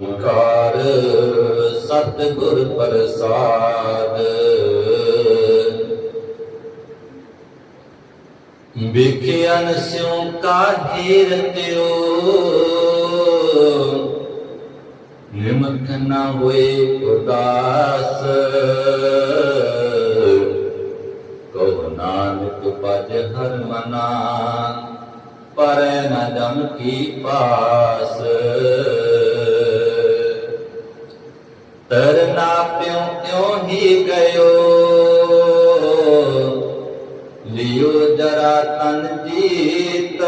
ਕਾਰ ਸਤਿਗੁਰ ਪ੍ਰਸਾਦ। ਵਿਖਿਆਨ ਸਿਉ ਕਾਢੇ ਰਤਿਓ ਨਿਮਖ ਨਾ ਹੋਏ ਉਦਾਸ। ਕੋ ਨਾਨਕ ਪਜ ਹਰ ਮਨਾ, ਪਰ ਨ ਜਮ ਕੀ ਪਾਸ। ਤਰਨਾ ਪਿਉ ਤਿਉ ਹੀ ਗਇਓ? ਲਿਓ ਜਰਾ ਤਨ ਜੀਤ।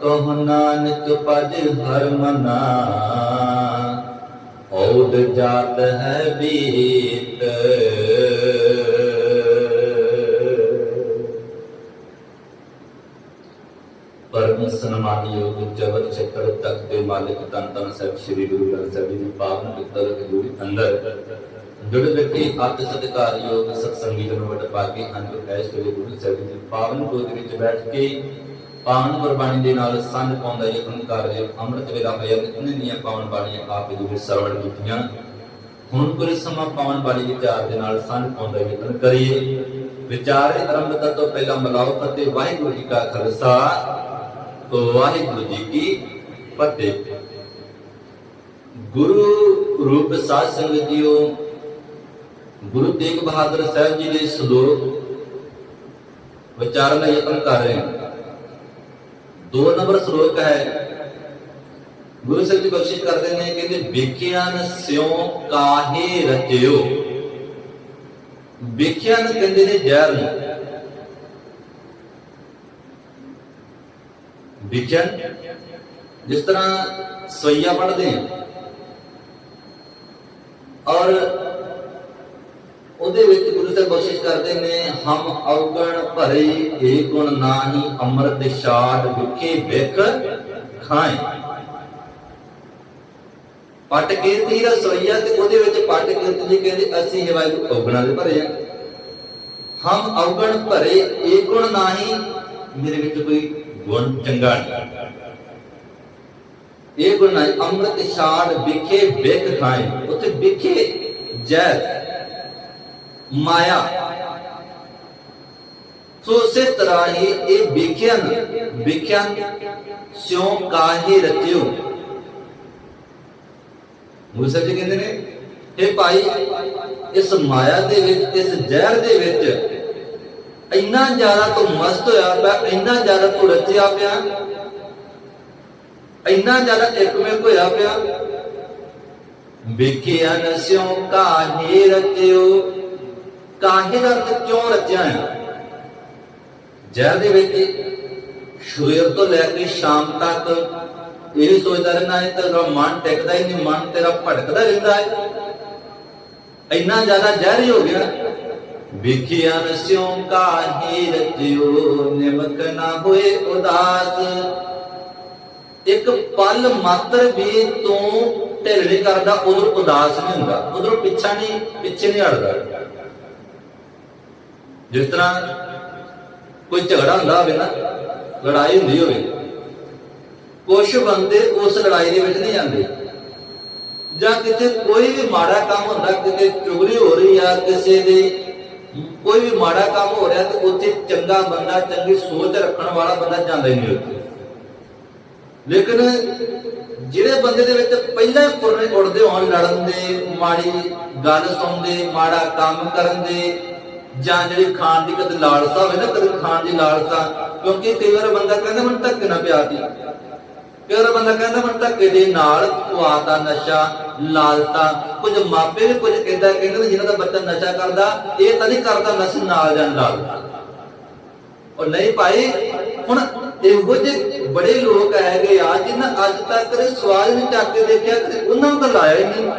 ਕਹੁ ਨਾਨਕ ਪਜ ਹਰ ਮਨਾ। ਔਦ ਜਾਤ ਹੈ ਬੀਤ। ਪਰਮ ਸਨਮਾਨਯੋਗ ਜਗਤ ਛਤਰ ਤਖਤ ਦੇ ਮਾਲਿਕ ਤਨ ਤਨ ਸਾਹਿਬ ਸ੍ਰੀ ਗੁਰੂ ਗ੍ਰੰਥ ਸਾਹਿਬ ਜੀ ਦੀ ਪਾਵਨ ਪਿੱਤਰ ਹਜ਼ੂਰੀ ਅੰਦਰ। ਜੁੜ ਬੈਠੇ ਅਤ ਸਤਿਕਾਰਯੋਗ ਸਤਸੰਗੀ ਜਨ ਵਟ ਪਾ ਕੇ ਅੰਦਰ ਐਸ ਵੇਲੇ ਗੁਰੂ ਸਾਹਿਬ ਜੀ ਦੀ ਪਾਵਨ ਗੋਦ ਵਿੱਚ ਬੈਠ ਕੇ ਪਾਵਨ ਗੁਰਬਾਣੀ ਦੇ ਨਾਲ ਸੰਨ ਪਾਉਂਦਾ ਯਤਨ ਕਰ ਰਹੇ ਅੰਮ੍ਰਿਤ ਵੇਲਾ ਹੋਇਆ ਨਿਤਨੇ ਦੀਆਂ ਪਾਵਨ ਬਾਣੀਆਂ ਆਪ ਜੀ ਦੇ ਸਰਵਣ ਕੀਤੀਆਂ। ਹੁਣ ਕੁਝ ਸਮਾਂ ਪਾਵਨ ਬਾਣੀ ਵਿਚਾਰ ਦੇ ਨਾਲ ਸੰਨ ਪਾਉਂਦਾ ਯਤਨ ਕਰੀਏ। ਵਿਚਾਰ ਆਰੰਭ ਤੋਂ ਪਹਿਲਾਂ ਮਲਾਓ ਫਤਿਹ ਵਾਹਿਗੁਰੂ ਜੀ ਕਾ ਖਾਲਸਾ। ਵਾਹਿਗੁਰੂ ਜੀ ਕੀ ਫਤਿਹ ਗੁਰੂ ਰੂਪ ਸਾਧ ਸੰਗਤ ਜੀਓ ਗੁਰੂ ਤੇਗ ਬਹਾਦਰ ਸਾਹਿਬ ਜੀ ਦੇ ਸ਼ਲੋਕ ਵਿਚਾਰਨ ਦਾ ਯਤਨ ਕਰ ਰਹੇ ਹਾਂ ਦੋ ਨੰਬਰ ਸ਼ਲੋਕ ਹੈ ਗੁਰੂ ਸਾਹਿਬ ਜੀ ਬਖਸ਼ਿਸ਼ ਕਰਦੇ ਨੇ ਕਹਿੰਦੇ ਵਿਖਿਆਨ ਸਿਉ ਕਾਹੇ ਰਚਿਓ? ਵਿਖਿਆਨ ਕਹਿੰਦੇ ਨੇ ਜ਼ਹਿਰ ਨੂੰ ਜਿਸ ਤਰ੍ਹਾਂ ਸੋਈਆ ਪੜ੍ਹਦੇ ਹਾਂ ਔਰ ਉਹਦੇ ਵਿੱਚ ਗੁਰੂ ਸਾਹਿਬ ਬਖਸ਼ਿਸ਼ ਕਰਦੇ ਨੇ, ਹਮ ਔਗਣ ਭਰੇ ਏ ਗੁਣ ਨਾਹੀ, ਅੰਮ੍ਰਿਤ ਛਾੜ ਵਿਖੇ ਵਿਖ ਖਾਏ। ਪਟ ਕੀਰਤੀ ਦਾ ਸਵਈਆ ਤੇ ਉਹਦੇ ਵਿੱਚ ਪਟ ਕੀਰਤੀ ਜੀ ਕਹਿੰਦੇ, ਅਸੀਂ ਇਹ ਵਾਹਿਗੁਰੂ ਔਗਣਾਂ ਦੇ ਭਰੇ ਆ। ਹਮ ਔਗਣ ਭਰੇ ਏ ਗੁਣ ਨਾਹੀ, ਮੇਰੇ ਵਿੱਚ ਕੋਈ ਗੁਣ ਚੰਗਾ ਇਹ ਗੁਣ ਨਹੀਂ ਅੰਮ੍ਰਿਤ ਛਾੜ ਵਿਖੇ ਵਿਖ ਖਾਏ, ਉੱਥੇ ਵਿਖੇ ਜ਼ਹਿਰ ਮਾਇਆ। ਸੋ ਸੇ ਤਰ੍ਹਾਂ ਹੀ ਇਹ ਵਿਖਿਆਨ ਵਿਖਿਆਨ ਸਿਉ ਕਾਹੇ ਰਚਿਓ। ਮੂਸਾ ਜੀ ਕਹਿੰਦੇ ਨੇ ਇਹ ਭਾਈ, ਇਸ ਮਾਇਆ ਦੇ ਵਿੱਚ, ਇਸ ਜ਼ਹਿਰ ਦੇ ਵਿੱਚ ਇੰਨਾ ਜ਼ਿਆਦਾ ਤੂੰ ਮਸਤ ਹੋਇਆ ਪਿਆ ਇੰਨਾ ਜ਼ਿਆਦਾ ਤੂੰ ਰਚਿਆ ਪਿਆ। ਇੰਨਾ ਜ਼ਿਆਦਾ ਇੱਕਮਿਕ ਹੋਇਆ ਪਿਆ। ਵਿਖਿਆ ਨਸਿਓ ਕਾਹੇ ਰਚਿਓ ਕਾਹੇ ਦਾ ਕਿਉਂ ਰਚਿਆ ਹੈ? ਜ਼ਹਿਰ ਦੇ ਵਿੱਚ ਸਵੇਰ ਤੋਂ ਲੈ ਕੇ ਸ਼ਾਮ ਤੱਕ ਇਹ ਸੋਚਦਾ ਰਹਿਣਾ ਹੈ, ਤੇਰਾ ਮਨ ਟਿਕਦਾ ਹੀ ਨਹੀਂ, ਮਨ ਤੇਰਾ ਭਟਕਦਾ ਰਹਿੰਦਾ ਹੈ। ਇੰਨਾ ਜ਼ਿਆਦਾ ਜ਼ਹਿਰੀ ਹੋ ਗਿਆ। ਵਿਖਿਆ ਨਸਿਓ ਕਾਹੇ ਰਚਿਓ, ਨਿਮਕ ਨਾ ਹੋਏ ਉਦਾਸ। ਇੱਕ ਪਲ ਮਾਤਰ ਵੀ ਤੂੰ ਢਿੱਲ ਨਹੀਂ ਕਰਦਾ ਉਧਰ ਉਦਾਸ ਨਹੀਂ ਹੁੰਦਾ ਉਧਰ ਪਿੱਛਾ ਨਹੀਂ, ਪਿੱਛੇ ਨਹੀਂ ਹਟਦਾ। ਜਿਸ ਤਰ੍ਹਾਂ ਕੋਈ ਝਗੜਾ ਹੁੰਦਾ ਹੋਵੇ ਨਾ, ਲੜਾਈ ਹੁੰਦੀ ਹੋਵੇ ਕੁਝ ਬੰਦੇ ਉਸ ਲੜਾਈ ਦੇ ਵਿੱਚ ਨਹੀਂ ਜਾਂਦੇ। ਜਾਂ ਕਿਤੇ ਕੋਈ ਵੀ ਮਾੜਾ ਕੰਮ ਹੁੰਦਾ, ਕਿਤੇ ਚੁਗਲੀ ਹੋ ਰਹੀ ਆ, ਕਿਸੇ ਦੇ ਕੋਈ ਵੀ ਮਾੜਾ ਕੰਮ ਹੋ ਰਿਹਾ ਤੇ ਉੱਥੇ ਚੰਗਾ ਬੰਦਾ, ਚੰਗੀ ਸੋਚ ਰੱਖਣ ਵਾਲਾ ਬੰਦਾ ਜਾਂਦਾ ਹੀ ਨਹੀਂ ਉੱਥੇ। ਲੇਕਿਨ ਜਿਹੜੇ ਬੰਦੇ ਦੇ ਵਿੱਚ ਪਹਿਲਾਂ ਹੀ ਪੁਰਨੇ ਉੱਡਦੇ ਹੋਣ ਲੜਨ ਦੇ ਮਾੜੀ ਗੱਲ ਸੁਣਦੇ, ਮਾੜਾ ਕੰਮ ਕਰਨ ਦੇ ਜਾਂ ਜਿਹੜੀ ਖਾਣ ਦੀ ਕਦੇ ਲਾਲਸਾ ਹੋਵੇ ਨਾ, ਕਦੇ ਖਾਣ ਦੀ ਲਾਲਸਾ, ਕਿਉਂਕਿ ਕਈ ਵਾਰ ਬੰਦਾ ਕਹਿੰਦਾ ਮੈਨੂੰ ਧੱਕੇ ਨਾ ਪਿਆਤੀ ਕਈ ਵਾਰ ਬੰਦਾ ਕਹਿੰਦਾ ਮੈਨੂੰ ਧੱਕੇ ਦੇ ਨਾਲ ਖਵਾਤਾ ਨਸ਼ਾ ਲਾਲਤਾ, ਕੁਝ ਮਾਪੇ ਵੀ ਕੁਝ ਕਹਿੰਦਾ ਕਹਿੰਦੇ ਜਿਹਨਾਂ ਦਾ ਬੱਚਾ ਨਸ਼ਾ ਕਰਦਾ, ਇਹ ਤਾਂ ਨਹੀਂ ਕਰਦਾ ਨਸ਼ਾ ਨਾਲ ਜਾਂ ਉਹ ਨਹੀਂ ਭਾਈ, ਹੁਣ ਇਹੋ ਜਿਹੇ ਬੜੇ ਲੋਕ ਹੈਗੇ ਆ ਜਿਨ੍ਹਾਂ ਅੱਜ ਤੱਕ ਸਵਾਲ ਨਹੀਂ ਚੱਕ ਕੇ ਦੇਖਿਆ ਕਿ ਉਹਨਾਂ ਨੂੰ ਤਾਂ ਲਾਇਆ ਹੀ ਨਹੀਂ।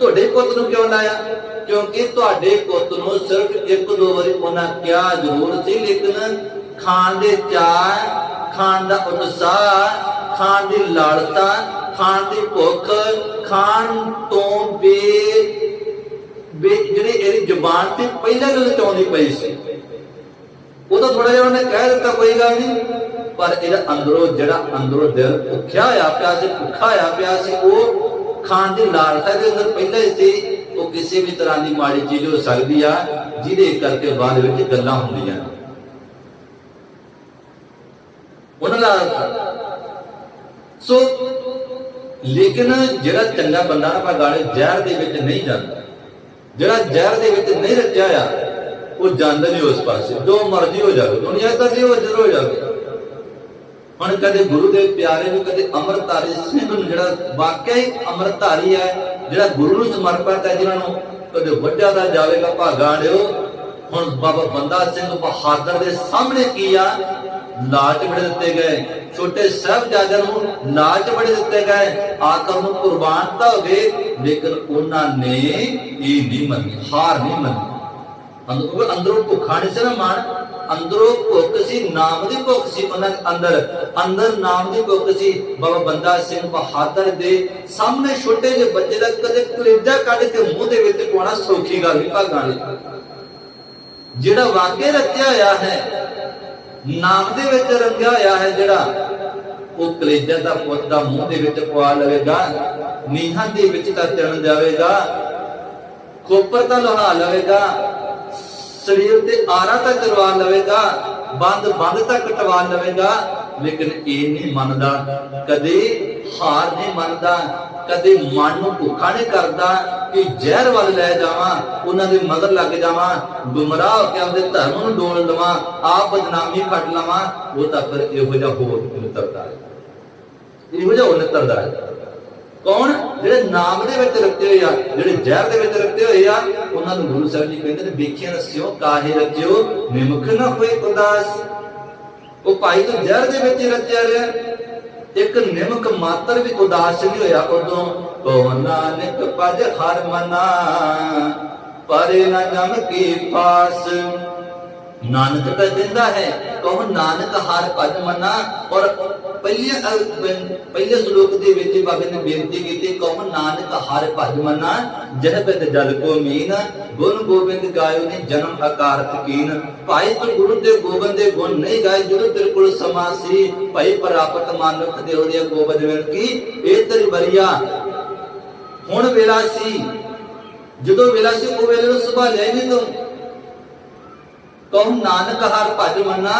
ਤੁਹਾਡੇ ਪੁੱਤ ਨੂੰ ਕਿਉਂ ਲਾਇਆ? ਕਿਉਂਕਿ ਤੁਹਾਡੇ ਪੁੱਤ ਨੂੰ ਸਿਰਫ ਇੱਕ ਦੋ ਵਾਰੀ ਉਹਨਾਂ ਕਿਹਾ ਜ਼ਰੂਰ ਸੀ, ਲੇਕਿਨ ਖਾਣ ਦੇ ਚਾਹ ਖਾਣ ਦਾ ਉਤਸ਼ਾਹ, ਖਾਣ ਦੀ ਲਾਲਤਾ ਖਾਣ ਦੀ ਭੁੱਖ ਖਾਣ ਤੋਂ ਬੇ ਜਿਹੜੀ ਇਹਦੀ ਜ਼ੁਬਾਨ ਤੇ ਪਹਿਲਾਂ ਗੱਲ ਚਾਉਂਦੀ ਪਈ ਸੀ। ਉਹ ਤਾਂ ਥੋੜਾ ਜਿਹਾ ਉਹਨੇ ਕਹਿ ਦਿੱਤਾ, ਕੋਈ ਗੱਲ ਨਹੀਂ। ਪਰ ਇਹਦਾ ਅੰਦਰੋਂ ਜਿਹੜਾ ਅੰਦਰੋਂ ਦਿਲ ਭੁੱਖਿਆ ਹੋਇਆ ਪਿਆ ਸੀ, ਭੁੱਖਾ ਹੋਇਆ ਪਿਆ ਸੀ, ਉਹ ਖਾਣ ਦੀ ਲਾਲਸਾ ਦੇ ਅੰਦਰ ਪਹਿਲਾਂ ਹੀ ਸੀ। ਉਹ ਕਿਸੇ ਵੀ ਤਰ੍ਹਾਂ ਦੀ ਮਾੜੀ ਚੀਜ਼ ਹੋ ਸਕਦੀ ਆ, ਜਿਹਦੇ ਕਰਕੇ ਬਾਅਦ ਵਿੱਚ ਗੱਲਾਂ ਹੁੰਦੀਆਂ। ਉਹਨਾਂ ਦਾ ਸੋ ਲੇਕਿਨ ਜਿਹੜਾ ਚੰਗਾ ਬੰਦਾ ਨਾ ਆਪਾਂ ਜ਼ਹਿਰ ਦੇ ਵਿੱਚ ਨਹੀਂ ਜਾਂਦਾ, ਜਿਹੜਾ ਜ਼ਹਿਰ ਦੇ ਵਿੱਚ ਨਹੀਂ ਰੱਜਿਆ ਆ, ਉਹ ਜਾਂਦਾ ਨਹੀਂ ਉਸ ਪਾਸੇ, ਜੋ ਮਰਜ਼ੀ ਹੋ ਜਾਵੇ, ਦੁਨੀਆ ਦਾ ਜੀ ਉਹ ਹੋ ਜਾਵੇ। ਹੁਣ ਕਦੇ ਗੁਰੂ ਦੇ ਪਿਆਰੇ ਨੂੰ ਕਦੇ ਅੰਮ੍ਰਿਤਧਾਰੀ ਸਿੰਘ ਨੂੰ ਜਿਹੜਾ ਵਾਕਿਆ ਹੀ ਅੰਮ੍ਰਿਤਧਾਰੀ ਹੈ ਜਿਹੜਾ ਗੁਰੂ ਨੂੰ ਸਮਰਪਿਤ ਹੈ ਜਿਹਨਾਂ ਨੂੰ ਕਦੇ ਵੱਡਾ ਦਾ ਜਾਵੇਗਾ, ਭਾਗਾ ਲਿਓ ਹੁਣ ਬਾਬਾ ਬੰਦਾ ਸਿੰਘ ਬਹਾਦਰ ਦੇ ਸਾਹਮਣੇ ਕੀ ਆ? ਲਾਲਚ ਬੜੇ ਦਿੱਤੇ ਗਏ। ਛੋਟੇ ਸਾਹਿਬਜ਼ਾਦਿਆਂ ਨੂੰ ਲਾਜ ਬੜੇ ਦਿੱਤੇ ਗਏ। ਆਕਰ ਨੂੰ ਕੁਰਬਾਨ ਤਾਂ ਹੋ ਗਏ ਲੇਕਿਨ ਉਹਨਾਂ ਨੇ ਇਹ ਨਹੀਂ ਮੰਨੀ, ਹਾਰ ਨਹੀਂ ਮੰਨੀ। ਅੰਦਰੋਂ ਅੰਦਰੋਂ ਭੁੱਖਾ ਨਹੀਂ ਸੀ ਨਾ ਮਨ ਅੰਦਰੋਂ ਭੁੱਖ ਸੀ, ਨਾਮ ਦੀ ਭੁੱਖ ਸੀ ਉਹਨਾਂ ਦੇ ਅੰਦਰ। ਅੰਦਰ ਨਾਮ ਦੀ ਭੁੱਖ ਸੀ, ਬਾਬਾ ਬੰਦਾ ਸਿੰਘ ਬਹਾਦਰ ਦੇ ਸਾਹਮਣੇ ਛੋਟੇ ਜਿਹੇ ਬੱਚੇ ਦਾ ਕਦੇ ਕਲੇਜਾ ਕੱਢ ਕੇ ਮੂੰਹ ਦੇ ਵਿੱਚ ਪਾਉਣਾ ਸੌਖੀ ਗੱਲ ਨਹੀਂ ਭਾਗਾਂ ਲਈ ਜਿਹੜਾ ਵਾਕਿਆ ਰਚਿਆ ਹੋਇਆ ਹੈ ਨਾਮ ਦੇ ਵਿੱਚ ਰੰਗਿਆ ਹੋਇਆ ਹੈ ਜਿਹੜਾ, ਉਹ ਕਲੇਜਾ ਦਾ ਪੁੱਤ ਦਾ ਮੂੰਹ ਦੇ ਵਿੱਚ ਪਵਾ ਲਵੇਗਾ, ਨੀਹਾਂ ਦੇ ਵਿੱਚ ਤਾਂ ਚੜਨ ਜਾਵੇਗਾ, ਖੋਪਰ ਤਾਂ ਲਹਾ ਲਵੇਗਾ, ਸਰੀਰ ਤੇ ਆਰਾ ਤਾਂ ਕਰਵਾ ਲਵੇਗਾ ਬੰਦ ਬੰਦ ਤਾਂ ਕਟਵਾ ਲਵੇਗਾ, ਲੇਕਿਨ ਇਹ ਨਹੀਂ ਮੰਨਦਾ, ਕਦੇ ਹਾਰ ਨਹੀਂ ਮੰਨਦਾ, ਕਦੇ ਮਨ ਨੂੰ ਭੁੱਖਾ ਨਹੀਂ ਕਰਦਾ ਕਿ ਜ਼ਹਿਰ ਵੱਲ ਲੈ ਜਾਵਾਂ, ਉਹਨਾਂ ਦੇ ਮਗਰ ਲੱਗ ਜਾਵਾਂ, ਗੁੰਮਰਾਹ ਹੋ ਕੇ ਆਪਦੇ ਧਰਮ ਨੂੰ ਡੋਲ ਲਵਾਂ, ਆਪ ਬਦਨਾਮੀ ਕੱਢ ਲਵਾਂ, ਉਹ ਤਾਂ ਫਿਰ ਇਹੋ ਜਿਹਾ ਹੋਰ ਨਿਤਰਦਾ ਹੈ। ਇਹੋ ਜਿਹਾ ਹੋਰ ਨਿਤਰਦਾ ਹੈ। ਕੌਣ? ਜਿਹੜੇ ਨਾਮ ਦੇ ਵਿੱਚ ਰੱਖੇ ਹੋਏ ਆ, ਜਿਹੜੇ ਜ਼ਹਿਰ ਦੇ ਵਿੱਚ ਰੱਖੇ ਹੋਏ ਆ, ਉਹਨਾਂ ਨੂੰ ਗੁਰੂ ਸਾਹਿਬ ਜੀ ਕਹਿੰਦੇ ਨੇ, ਵੇਖਿਆ ਰਸਿਓ ਕਾਹੇ ਰਚਿਓ ਨਿਮਖ ਨਾ ਹੋਏ ਉਦਾਸ। ਉਹ ਭਾਈ ਤੋਂ ਜ਼ਹਿਰ ਦੇ ਵਿੱਚ ਹੀ ਰਚਿਆ ਰਿਹਾ ਇੱਕ ਨਿਮਕ ਮਾਤਰ ਵੀ ਉਦਾਸ ਨਹੀਂ ਹੋਇਆ ਉਦੋਂ। ਕੋ ਨਾਨਕ ਪਜ ਹਰ ਮਨਾ, ਪਰੇ ਨਾ ਜਮ ਕੀ ਪਾਸ। ਨਾਨਕ ਤਾਂ ਦਿੰਦਾ ਹੈ, ਕਹੋ ਨਾਨਕ ਹਰ ਭਜ ਮਨਾ, ਔਰ ਪਹਿਲੇ ਪਹਿਲੇ ਸ਼ਲੋਕ ਦੇ ਵਿੱਚ ਬਾਬੇ ਨੇ ਬੇਨਤੀ ਕੀਤੀ ਕਹੋ ਨਾਨਕ ਹਰ ਭਜ ਮਨਾ ਜਹ ਬਿਦ ਜਲ ਕੋ ਮੀਨ, ਗੁਣ ਗੋਬਿੰਦ ਗਾਇਓ ਨੇ ਜਨਮ ਆਕਾਰਤ ਕੀਨ ਭਾਈ ਤੂੰ ਗੁਰੂ ਦੇ ਗੋਬਿੰਦ ਦੇ ਗੁਣ ਨਹੀਂ ਗਾਏ, ਜਦੋਂ ਤੇਰੇ ਕੋਲ ਸਮਾਂ ਸੀ, ਭਾਈ ਪ੍ਰਾਪਤ ਮਾਨੁਖ ਦੇ ਉਹਦੇ ਗੋਬਿੰਦ ਵੇਲ ਕੀ ਇਹ ਤੇਰੀ ਬਰੀਆ ਹੁਣ ਵੇਲਾ ਸੀ, ਜਦੋਂ ਵੇਲਾ ਸੀ, ਉਹ ਵੇਲੇ ਨੂੰ ਸੰਭਾਲਿਆ ਹੀ ਨਹੀਂ ਤੂੰ? ਕਹੋ ਨਾਨਕ ਹਰ ਭਜ ਮਨਾ,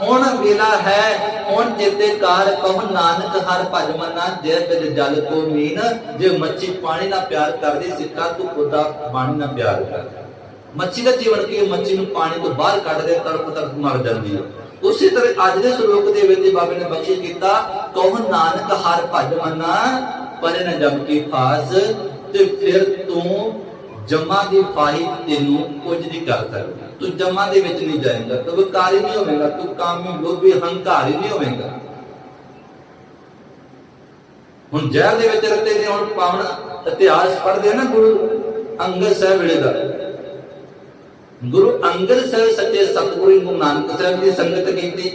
ਹੁਣ ਵੇਲਾ ਹੈ, ਹੁਣ ਚੇਤੇ ਕਾਰ, ਕਹੋ ਨਾਨਕ ਹਰ ਭਜ ਮਨਾ, ਜੇ ਬਿਦ ਜਲ ਕੋ ਮੀਨ, ਜੇ ਮੱਛੀ ਪਾਣੀ ਨਾਲ ਪਿਆਰ ਕਰਦੀ, ਸਿੱਕਾ ਤੂੰ ਖੁਦਾ ਪਾਣੀ ਨਾਲ ਪਿਆਰ ਕਰ ਮੱਛੀ ਦਾ ਜੀਵਨ ਕੀ ਮੱਛੀ ਨੂੰ ਪਾਣੀ ਤੋਂ ਬਾਹਰ ਕੱਢ ਦੇ, ਤੜਪ ਤੜਪ ਮਰ ਜਾਂਦੀ ਹੈ। ਉਸੇ ਤਰ੍ਹਾਂ ਅੱਜ ਦੇ ਸ਼ਲੋਕ ਦੇ ਵਿੱਚ ਬਾਬੇ ਨੇ ਬਖਸ਼ਿਸ਼ ਕੀਤਾ, ਕਹੋ ਨਾਨਕ ਹਰ ਭਜ ਮਨਾ, ਪਰੇ ਨ ਜਮ ਕੀ ਫਾਸ, ਤੇ ਫਿਰ ਤੂੰ ਜਮਾ ਦੀ ਫਾਹੀ ਤੈਨੂੰ ਕੁਝ ਨਹੀਂ ਕਰ ਸਕਦਾ। ਤੂੰ ਜਮਾ ਦੇ ਵਿੱਚ ਨਹੀਂ ਜਾਏਗਾ, ਤੂੰ ਵਿਕਾਰੀ ਨਹੀਂ ਹੋਵੇਂਗਾ, ਤੂੰ ਕਾਮੀ, ਲੋਭੀ, ਹੰਕਾਰੀ ਨਹੀਂ ਹੋਵੇਂਗਾ। ਹੁਣ ਜ਼ਹਿਰ ਦੇ ਵਿੱਚ ਰੱਤੇ ਨੇ ਹੁਣ ਪਾਵਨ ਇਤਿਹਾਸ ਪੜ੍ਹਦੇ ਨਾ ਗੁਰੂ ਅੰਗਦ ਸਾਹਿਬ ਵੇਲੇ ਦਾ। ਗੁਰੂ ਅੰਗਦ ਸਾਹਿਬ ਸੱਚੇ ਸਤਿਗੁਰੂ ਗੁਰੂ ਨਾਨਕ ਸਾਹਿਬ ਦੀ ਸੰਗਤ ਕੀਤੀ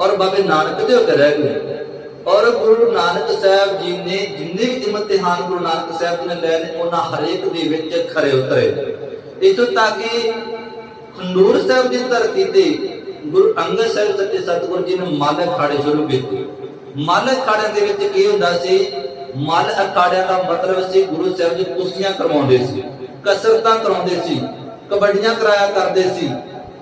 ਔਰ ਬਾਬੇ ਨਾਨਕ ਦੇ ਹੋ ਕੇ ਰਹਿ ਗਏ। ਔਰ ਗੁਰੂ ਨਾਨਕ ਸਾਹਿਬ ਜੀ ਨੇ ਜਿੰਨੇ ਵੀ ਇਮਤਿਹਾਨ ਗੁਰੂ ਨਾਨਕ ਸਾਹਿਬ ਜੀ ਨੇ ਲਏ ਨੇ ਉਹਨਾਂ ਹਰੇਕ ਦੇ ਵਿੱਚ ਖਰੇ ਉਤਰੇ। ਇਥੋਂ ਤੱਕ ਕਿ ਖੰਡੂਰ ਸਾਹਿਬ ਦੀ ਧਰਤੀ ਤੇ ਗੁਰੂ ਅੰਗਦ ਸਾਹਿਬ ਸੱਚੇ ਸਤਿਗੁਰੂ ਜੀ ਨੇ ਮੱਲ ਅਖਾੜੇ ਸ਼ੁਰੂ ਕੀਤੇ। ਮੱਲ ਅਖਾੜਿਆਂ ਦੇ ਵਿੱਚ ਕੀ ਹੁੰਦਾ ਸੀ? ਮੱਲ ਅਖਾੜਿਆਂ ਦਾ ਮਤਲਬ ਸੀ ਗੁਰੂ ਸਾਹਿਬ ਜੀ ਕੁਸ਼ਤੀਆਂ ਕਰਵਾਉਂਦੇ ਸੀ, ਕਸਰਤਾਂ ਕਰਾਉਂਦੇ ਸੀ, ਕਬੱਡੀਆਂ ਕਰਾਇਆ ਕਰਦੇ ਸੀ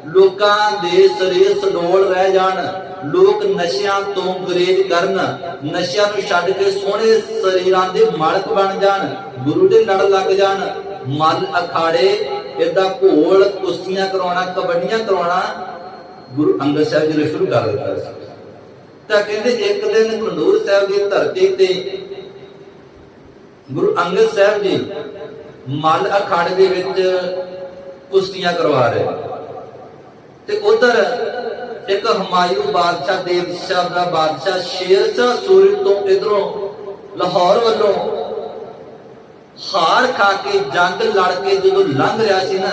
ਲੋਕਾਂ ਦੇ ਸਰੀਰ ਸਡੋਲ ਰਹਿ ਜਾਣ, ਲੋਕ ਨਸ਼ਿਆਂ ਤੋਂ ਗੁਰੇਜ਼ ਕਰਨ, ਨਸ਼ਿਆਂ ਨੂੰ ਛੱਡ ਕੇ ਸੋਹਣੇ ਸਰੀਰਾਂ ਦੇ ਮਾਲਕ ਬਣ ਜਾਣ, ਗੁਰੂ ਦੇ ਲੜ ਲੱਗ ਜਾਣ। ਮੱਲ ਅਖਾੜੇ ਇਦਾਂ ਘੋਲ, ਕੁਸ਼ਤੀਆਂ ਕਰਾਉਣਾ, ਕਬੱਡੀਆਂ ਕਰਾਉਣਾ, ਗੁਰੂ ਅੰਗਦ ਸਾਹਿਬ ਜੀ ਨੇ ਸ਼ੁਰੂ ਕਰ ਦਿੱਤਾ ਸੀ। ਤਾਂ ਕਹਿੰਦੇ ਇੱਕ ਦਿਨ ਖੰਡੂਰ ਸਾਹਿਬ ਦੀ ਧਰਤੀ ਤੇ ਗੁਰੂ ਅੰਗਦ ਸਾਹਿਬ ਜੀ ਮੱਲ ਅਖਾੜੇ ਦੇ ਵਿੱਚ ਕੁਸ਼ਤੀਆਂ ਕਰਵਾ ਰਹੇ। ਤੇ ਉਧਰ ਇੱਕ ਹਮਾਯੂ ਬਾਦਸ਼ਾਹ, ਦੇਵ ਸ਼ਾਹ ਦਾ ਬਾਦਸ਼ਾਹ ਸ਼ੇਰ ਸ਼ਾਹ ਸੂਰੀ ਤੋਂ ਇਧਰੋਂ ਲਾਹੌਰ ਵੱਲੋਂ ਹਾਰ ਖਾ ਕੇ ਜੰਗ ਲੜ ਕੇ ਜਦੋਂ ਲੰਘ ਰਿਹਾ ਸੀ ਨਾ,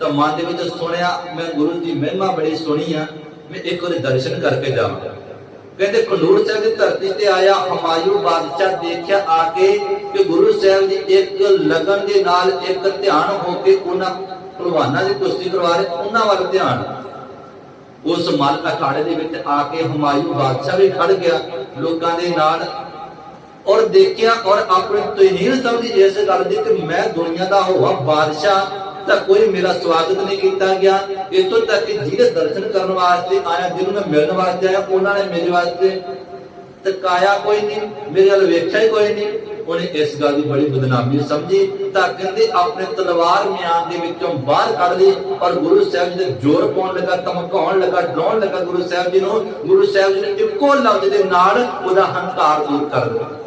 ਤਾਂ ਮਨ ਦੇ ਵਿੱਚ ਸੁਣਿਆ, ਮੈਂ ਗੁਰੂ ਦੀ ਮਹਿਮਾ ਬੜੀ ਸੁਣੀ ਆ, ਮੈਂ ਇੱਕ ਵਾਰੀ ਦਰਸ਼ਨ ਕਰਕੇ ਜਾਵਾਂ। ਕਹਿੰਦੇ ਖੰਡੂਰ ਸਾਹਿਬ ਦੀ ਧਰਤੀ ਤੇ ਆਇਆ, ਹਮਾਯੂ ਬਾਦਸ਼ਾਹ ਦੇਖਿਆ ਆ ਕੇ ਕਿ ਗੁਰੂ ਸਾਹਿਬ ਦੀ ਇੱਕ ਲਗਨ ਦੇ ਨਾਲ ਇੱਕ ਧਿਆਨ ਹੋ ਕੇ ਉਹਨਾਂ ਪਹਿਲਵਾਨਾਂ ਦੀ ਕੁਸ਼ਤੀ ਕਰਵਾ ਰਹੇ, ਉਹਨਾਂ ਵੱਲ ਧਿਆਨ। ਉਸ ਮਲ ਅਖਾੜੇ ਦੇ ਵਿੱਚ ਆ ਕੇ ਹਮਾਯੂ ਬਾਦਸ਼ਾਹ ਵੀ ਖੜ ਗਿਆ, ਲੋਕਾਂ ਦੇ ਨਾਲ। ਔਰ ਦੇਖਿਆ ਔਰ ਆਪਣੀ ਤਹੀਰ ਸਮਝੀ ਇਸ ਗੱਲ ਦੀ ਕਿ ਮੈਂ ਦੁਨੀਆ ਦਾ ਹੋਵਾ ਬਾਦਸ਼ਾਹ, ਤਾਂ ਕੋਈ ਮੇਰਾ ਸਵਾਗਤ ਨਹੀਂ ਕੀਤਾ ਗਿਆ। ਇਤੋਂ ਤੱਕ ਕਿ ਜਿਹਦੇ ਦਰਸ਼ਨ ਕਰਨ ਵਾਸਤੇ ਆਇਆ, ਜਿਹਨੂੰ ਮੈਂ ਮਿਲਣ ਵਾਸਤੇ ਆਇਆ, ਉਹਨਾਂ ਨੇ ਮੇਰੇ ਵਾਸਤੇ ਤਕਾਇਆ ਕੋਈ ਨਹੀਂ, ਮੇਰੇ ਵੱਲ ਵੇਖਿਆ ਹੀ ਕੋਈ ਨਹੀਂ। ਉਹਨੇ ਇਸ ਗੱਲ ਦੀ ਬੜੀ ਬਦਨਾਮੀ ਸਮਝੀ ਤਾਂ ਕਹਿੰਦੇ ਆਪਣੇ ਤਲਵਾਰ ਮਿਆਨ ਦੇ ਵਿੱਚੋਂ ਬਾਹਰ ਕੱਢ ਲਈ ਔਰ ਗੁਰੂ ਸਾਹਿਬ ਜੀ ਦੇ ਜ਼ੋਰ ਪਾਉਣ ਲੱਗਾ, ਧਮਕਾਉਣ ਲੱਗਾ, ਡਰਾਉਣ ਲੱਗਾ ਗੁਰੂ ਸਾਹਿਬ ਜੀ ਨੂੰ, ਗੁਰੂ ਸਾਹਿਬ ਜੀ ਨੇ ਇੱਕੋ ਲਫ਼ਜ਼ ਦੇ ਨਾਲ ਉਹਦਾ ਹੰਕਾਰ ਦੂਰ ਕਰ ਦਿੱਤਾ।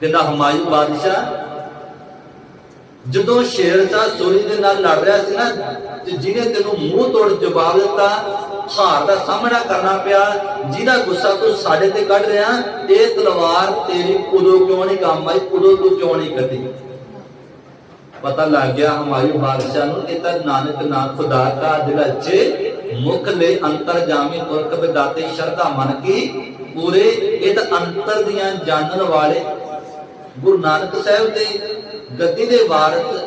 ਕਹਿੰਦਾ ਹਮਾਯੂ ਬਾਦਸ਼ਾਹ ਜਦੋਂ ਸ਼ੇਰ ਸ਼ਾਹ ਸੂਰੀ ਦੇ ਨਾਲ ਲੜ ਰਿਹਾ ਸੀ ਨਾ, ਤੇ ਜਿਹਨੇ ਤੈਨੂੰ ਮੂੰਹ ਤੋੜ ਜਵਾਬ ਦਿੱਤਾ, ਹਾਰ ਦਾ ਸਾਹਮਣਾ ਕਰਨਾ ਪਿਆ, ਜਿਹਦਾ ਗੁੱਸਾ ਤੂੰ ਸਾਡੇ ਤੇ ਕੱਢ ਰਿਹਾ, ਇਹ ਤਲਵਾਰ ਤੇਰੀ ਉਦੋਂ ਕਿਉਂ ਨਹੀਂ ਕੰਮ ਆਈ, ਉਦੋਂ ਤੂੰ ਕਿਉਂ ਨਹੀਂ ਕੱਢੀ? ਪਤਾ ਲੱਗ ਗਿਆ ਹਮਾਯੂ ਬਾਦਸ਼ਾਹ ਨੂੰ ਇਹ ਤਾਂ ਨਾਨਕ ਨਾਮ ਖੁਦਾ ਦਾ ਦਿਲ ਅੱਛੇ ਮੁਖ ਲੈ ਅੰਤਰ ਜਾਮੀ ਤੁਰਕ ਬਿਦਾਤੇ ਸ਼ਰਧਾ ਮਨ ਕੀ, ਪੂਰੇ ਇਹ ਤਾਂ ਅੰਤਰ ਦੀਆਂ ਜਾਣਨ ਵਾਲੇ ਗੁਰੂ ਨਾਨਕ ਸਾਹਿਬ ਦੇ ਗੱਦੀ ਦੇ ਵਾਰਸ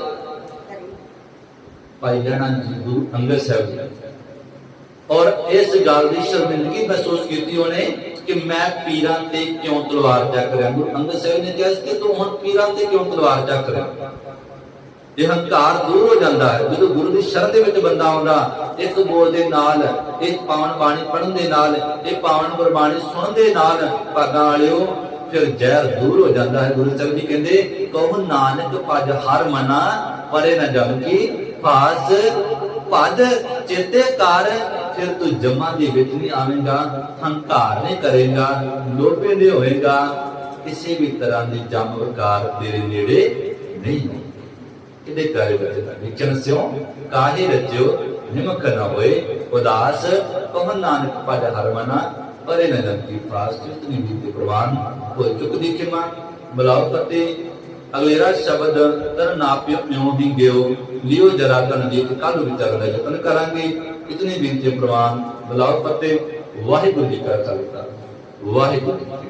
ਭਾਈ ਲਹਿਣਾ ਜੀ, ਗੁਰੂ ਅੰਗਦ ਸਾਹਿਬ ਜੀ। ਔਰ ਇਸ ਗੱਲ ਦੀ ਸ਼ਰਮਿੰਦਗੀ ਮਹਿਸੂਸ ਕੀਤੀ ਉਹਨੇ ਕਿ ਮੈਂ ਪੀਰਾਂ ਤੇ ਕਿਉਂ ਤਲਵਾਰ ਚੱਕ ਰਿਹਾ? ਗੁਰੂ ਅੰਗਦ ਸਾਹਿਬ ਨੇ ਕਿਹਾ ਕਿ ਤੂੰ ਹੁਣ ਪੀਰਾਂ ਤੇ ਕਿਉਂ ਤਲਵਾਰ ਚੱਕ ਰਿਹਾ? ਇਹ ਹੰਕਾਰ ਦੂਰ ਹੋ ਜਾਂਦਾ ਹੈ। ਜਦੋਂ ਗੁਰੂ ਦੀ ਸ਼ਰਨ ਦੇ ਵਿੱਚ ਬੰਦਾ ਆਉਂਦਾ, ਇੱਕ ਬੋਲ ਦੇ ਨਾਲ ਇਹ ਪਾਵਨ ਬਾਣੀ ਪੜਨ ਦੇ ਨਾਲ ਇਹ ਪਾਵਨ ਗੁਰਬਾਣੀ ਸੁਣਨ ਦੇ ਨਾਲ, ਭਾਗਾਂ ਵਾਲਿਓ ਫਿਰ ਜ਼ਹਿਰ ਦੂਰ ਹੋ ਜਾਂਦਾ ਹੈ, ਗੁਰੂ ਸਾਹਿਬ ਜੀ ਕਹਿੰਦੇ, ਕਹੋ ਨਾਨਕ ਭਜ ਹਰ ਮਨਾ, ਪਰੇ ਨਾ ਜਮ ਕੀ ਫਾਸ ਭਜ ਚੇਤੇ ਕਰ, ਫਿਰ ਤੂੰ ਜਮਾ ਦੇ ਵਿੱਚ ਨਹੀਂ ਆਵੇਂਗਾ, ਹੰਕਾਰ ਨਹੀਂ ਕਰੇਗਾ, ਲੋਭੇ ਨਹੀਂ ਹੋਏਗਾ, ਕਿਸੇ ਵੀ ਤਰ੍ਹਾਂ ਦੀ ਜਮ ਵਿਕਾਰ ਤੇਰੇ ਨੇੜੇ ਨਹੀਂ ਹੋਊ ਇਹਦੇ ਵਿਚਨ ਸਿਓ, ਕਾਹੇ ਰਚਿਓ ਨਿਮਕ ਨਾ ਹੋਏ, ਉਦਾਸ, ਕਹ ਨਾਨਕ ਪਦ ਹਰ ਮਨਾ ਨ ਜੰਤੀ ਫਾਸ ਜਿਤਨੀ ਵੀ ਤੇ ਪ੍ਰਵਾਨ ਕੋਈ ਚੁੱਕ ਦੀ ਖਿਮਾ ਬਲਾਉ ਪਤੇ ਅਗਲੇਰਾ ਸ਼ਬਦ ਤਰ ਨਾਪਿਓ ਮਿਉ ਦੀ ਗਿਓ। ਲਿਓ ਜਰਾ ਤਨ ਦੀ ਕੱਲ ਵਿਚਾਰ ਦਾ ਯਤਨ ਕਰਾਂਗੇ। ਇਤਨੀ ਬੇਨਤੀ ਪ੍ਰਵਾਨ ਬਲਾਉ ਪਤੇ ਵਾਹਿਗੁਰੂ ਜੀ ਕਾ ਖਾਲਸਾ। ਵਾਹਿਗੁਰੂ ਜੀ